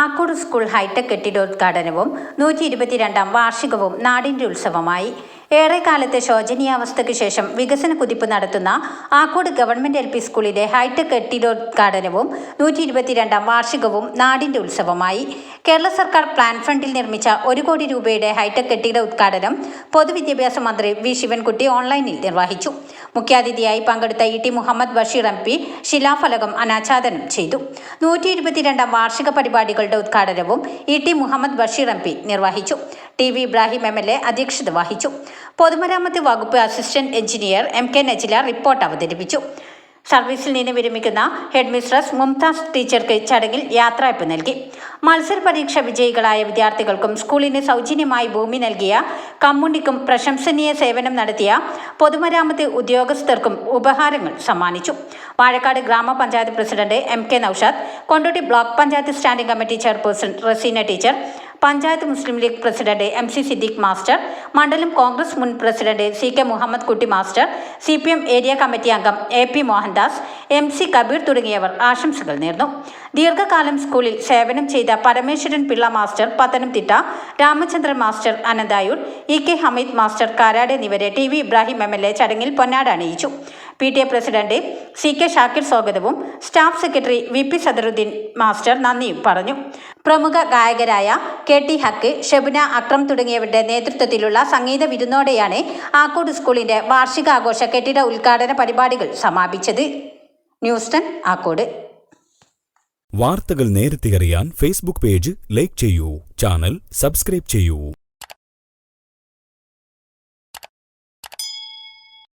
Akkode school hi tech കെട്ടിടോദ്ഘാടനവും നൂറ്റി ഇരുപത്തിരണ്ടാം വാർഷികവും നാടിന്റെ ഉത്സവമായി. ഏറെക്കാലത്തെ ശോചനീയാവസ്ഥയ്ക്ക് ശേഷം വികസന കുതിപ്പ് നടത്തുന്ന ആക്കോട് ഗവൺമെന്റ് എൽ പി സ്കൂളിലെ ഹൈടെക് കെട്ടിടോദ്ഘാടനവും നൂറ്റി ഇരുപത്തിരണ്ടാം വാർഷികവും നാടിന്റെ ഉത്സവമായി. കേരള സർക്കാർ പ്ലാൻ ഫണ്ടിൽ നിർമ്മിച്ച ഒരു കോടി രൂപയുടെ ഹൈടെക് കെട്ടിട ഉദ്ഘാടനം പൊതുവിദ്യാഭ്യാസ മന്ത്രി വി. ശിവൻകുട്ടി ഓൺലൈനിൽ നിർവഹിച്ചു. മുഖ്യാതിഥിയായി പങ്കെടുത്ത E. T. Muhammad Basheer M. P ശിലാഫലകം അനാച്ഛാദനം ചെയ്തു. നൂറ്റി ഇരുപത്തിരണ്ടാം വാർഷിക പരിപാടികളുടെ ഉദ്ഘാടനവും E. T. Muhammad Basheer M. P നിർവഹിച്ചു. T V Ibrahim M L A അധ്യക്ഷത വഹിച്ചു. പൊതുമരാമത്ത് വകുപ്പ് assistant engineer M K Najila report അവതരിപ്പിച്ചു. സർവീസിൽ നിന്ന് വിരമിക്കുന്ന ഹെഡ് മിസ്ട്രസ് മുംതാസ് ടീച്ചർക്ക് ചടങ്ങിൽ യാത്രയപ്പ് നൽകി. മത്സര പരീക്ഷ വിജയികളായ വിദ്യാർത്ഥികൾക്കും സ്കൂളിന് സൗജന്യമായി ഭൂമി നൽകിയ കമ്മുണ്ടിക്കും പ്രശംസനീയ സേവനം നടത്തിയ പൊതുമരാമത്ത് ഉദ്യോഗസ്ഥർക്കും ഉപഹാരങ്ങൾ സമ്മാനിച്ചു. വാഴക്കാട് ഗ്രാമപഞ്ചായത്ത് president M K Noushad Kondotty block panchayat standing committee chairperson Raseena teacher panchayat Muslim League president M C Siddique master മണ്ഡലം കോൺഗ്രസ് മുൻ president C K Muhammad Kutty master C P M area committee അംഗം A P Mohandas M C Kabeer തുടങ്ങിയവർ ആശംസകൾ നേർന്നു. ദീർഘകാലം സ്കൂളിൽ സേവനം ചെയ്ത Parameswaran Pillai master Pathanamthitta Ramachandran master Ananthayur E K Hameed master Karad എന്നിവരെ T V Ibrahim M L A ചടങ്ങിൽ പൊന്നാട അണിയിച്ചു. P T A president C K Shakir സ്വാഗതവും staff secretary V P Sadaruddeen master നന്ദിയും പറഞ്ഞു. പ്രമുഖ ഗായകരായ K T Haq Shabuna Akram തുടങ്ങിയവരുടെ നേതൃത്വത്തിലുള്ള സംഗീത വിരുന്നോടെയാണ് ആക്കോട് സ്കൂളിന്റെ വാർഷികാഘോഷ കെട്ടിട ഉദ്ഘാടന പരിപാടികൾ സമാപിച്ചത്. ന്യൂസ്റ്റൺ ആക്കോട്. വാർത്തകൾ നേരത്തെ അറിയാൻ ഫേസ്ബുക്ക് പേജ് ലൈക്ക് ചെയ്യൂ ചാനൽ സബ്സ്ക്രൈബ് ചെയ്യൂ.